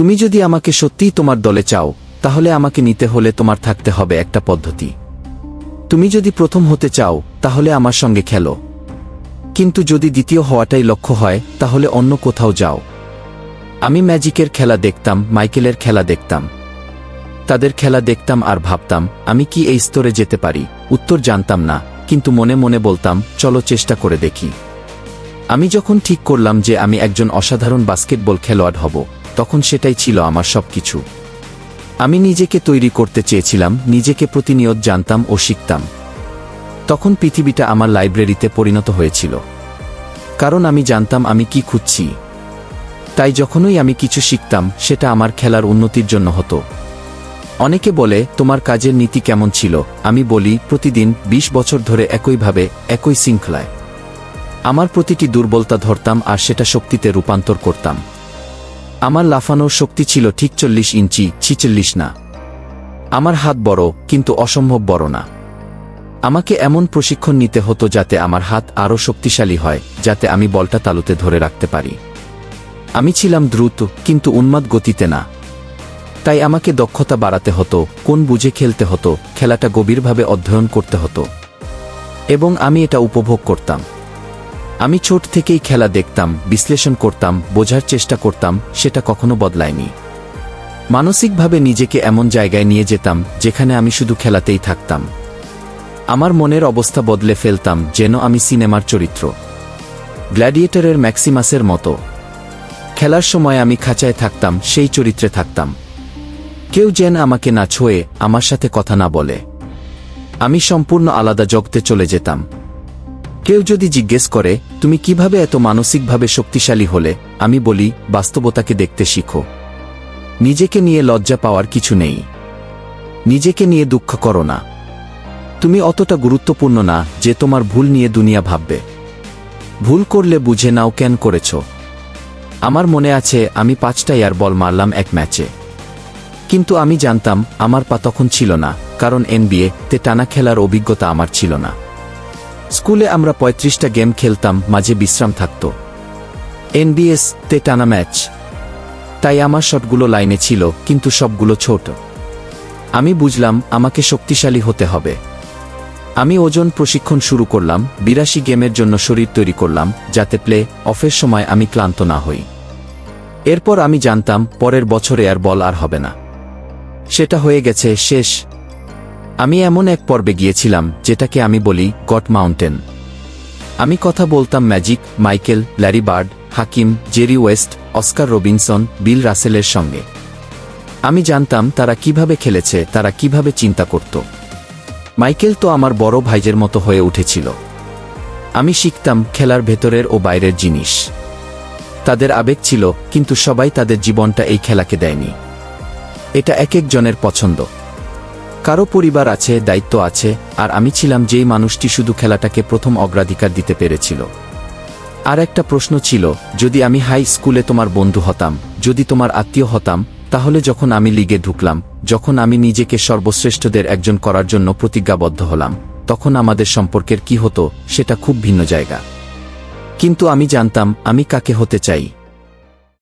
তুমি যদি আমাকে সত্যিই তোমার দলে চাও, তাহলে আমাকে নিতে হলে তোমার থাকতে হবে একটা পদ্ধতি। তুমি যদি প্রথম হতে চাও, তাহলে আমার সঙ্গে খেলো। কিন্তু যদি দ্বিতীয় হওয়াটাই লক্ষ্য হয়, তাহলে অন্য কোথাও যাও। আমি ম্যাজিকের খেলা দেখতাম, মাইকেলের খেলা দেখতাম। তাদের খেলা দেখতাম আর ভাবতাম, আমি কি এই স্তরে যেতে পারি? উত্তর জানতাম না, কিন্তু মনে মনে বলতাম, চলো চেষ্টা করে দেখি। আমি যখন ঠিক করলাম যে আমি একজন অসাধারণ বাস্কেটবল খেলোয়াড় হব তখন সেটাই ছিল আমার সবকিছু। আমি নিজেকে তৈরি করতে চেয়েছিলাম, নিজেকে প্রতিনিয়ত জানতাম ও শিখতাম। তখন পৃথিবীটা আমার লাইব্রেরিতে পরিণত হয়েছিল। কারণ আমি জানতাম আমি কি খুঁজছি। তাই যখনই আমি কিছু শিখতাম, সেটা আমার খেলার উন্নতির জন্য হতো। অনেকে বলে, তোমার কাজের নীতি কেমন ছিল? আমি বলি, প্রতিদিন ২০ বছর ধরে একইভাবে, একই শৃঙ্খলায়। আমার প্রতিটি দুর্বলতা ধরতাম আর সেটা শক্তিতে রূপান্তর করতাম। আমার লাফানোর শক্তি ছিল ঠিক চল্লিশ ইঞ্চি, ছিচল্লিশ না। আমার হাত বড়, কিন্তু অসম্ভব বড় না। আমাকে এমন প্রশিক্ষণ নিতে হতো যাতে আমার হাত আরও শক্তিশালী হয়, যাতে আমি বলটা তালুতে ধরে রাখতে পারি। আমি ছিলাম দ্রুত, কিন্তু উন্মাদ গতিতে না। তাই আমাকে দক্ষতা বাড়াতে হতো, কোন বুঝে খেলতে হতো, খেলাটা গভীরভাবে অধ্যয়ন করতে হতো। এবং আমি এটা উপভোগ করতাম। আমি ছোট থেকেই খেলা দেখতাম, বিশ্লেষণ করতাম, বোঝার চেষ্টা করতাম, সেটা কখনো বদলায়নি। মানসিকভাবে নিজেকে এমন জায়গায় নিয়ে যেতাম, যেখানে আমি শুধু খেলাতেই থাকতাম। আমার মনের অবস্থা বদলে ফেলতাম, যেন আমি সিনেমার চরিত্র। গ্ল্যাডিয়েটরের ম্যাক্সিমাসের মতো। খেলার সময় আমি খাঁচায় থাকতাম, সেই চরিত্রে থাকতাম। কেউ যেন আমাকে না ছোঁয়ে, আমার সাথে কথা না বলে। আমি সম্পূর্ণ আলাদা জগতে চলে যেতাম। কেউ যদি জিজ্ঞেস করে, তুমি কীভাবে এত মানসিকভাবে শক্তিশালী হলে? আমি বলি, বাস্তবতাকে দেখতে শিখো। নিজেকে নিয়ে লজ্জা পাওয়ার কিছু নেই। নিজেকে নিয়ে দুঃখ করো না। তুমি অতটা গুরুত্বপূর্ণ না যে তোমার ভুল নিয়ে দুনিয়া ভাববে। ভুল করলে বুঝে নাও কেন করেছ। আমার মনে আছে, আমি পাঁচটা এয়ার বল মারলাম এক ম্যাচে। কিন্তু আমি জানতাম, আমার পা তখন ছিল না, কারণ এনবিএ তে টানা খেলার অভিজ্ঞতা আমার ছিল না। স্কুলে আমরা পঁয়ত্রিশটা গেম খেলতাম, মাঝে বিশ্রাম থাকত। এনবিএস তে টানা ম্যাচ। তাই আমার শটগুলো লাইনে ছিল, কিন্তু সবগুলো ছোট। আমি বুঝলাম, আমাকে শক্তিশালী হতে হবে। আমি ওজন প্রশিক্ষণ শুরু করলাম, বিরাশি গেমের জন্য শরীর তৈরি করলাম, যাতে প্লে অফের সময় আমি ক্লান্ত না হই। এরপর আমি জানতাম, পরের বছরে আর বল আর হবে না। সেটা হয়ে গেছে, শেষ। আমি এমন এক পর্বে গিয়েছিলাম, যেটাকে আমি বলি গট মাউন্টেন। আমি কথা বলতাম Magic, Michael, Larry Bird, Hakeem, Jerry West, Oscar Robinson, Bill রাসেলের সঙ্গে। আমি জানতাম তারা কীভাবে খেলেছে, তারা কীভাবে চিন্তা করত। মাইকেল তো আমার বড় ভাইজের মতো হয়ে উঠেছিল। আমি শিখতাম খেলার ভেতরের ও বাইরের জিনিস। তাদের আবেগ ছিল, কিন্তু সবাই তাদের জীবনটা এই খেলাকে দেয়নি। এটা এক একজনের পছন্দ। কারও পরিবার আছে, দায়িত্ব আছে, আর আমি ছিলাম যেই মানুষটি শুধু খেলাটাকে প্রথম অগ্রাধিকার দিতে পেরেছিল। আর একটা প্রশ্ন ছিল, যদি আমি হাই স্কুলে তোমার বন্ধু হতাম, যদি তোমার আত্মীয় হতাম, তাহলে যখন আমি লিগে ঢুকলাম, যখন আমি নিজেকে সর্বশ্রেষ্ঠদের একজন করার জন্য প্রতিজ্ঞাবদ্ধ হলাম, তখন আমাদের সম্পর্কের কি হতো, সেটা খুব ভিন্ন জায়গা। কিন্তু আমি জানতাম, আমি কাকে হতে চাই।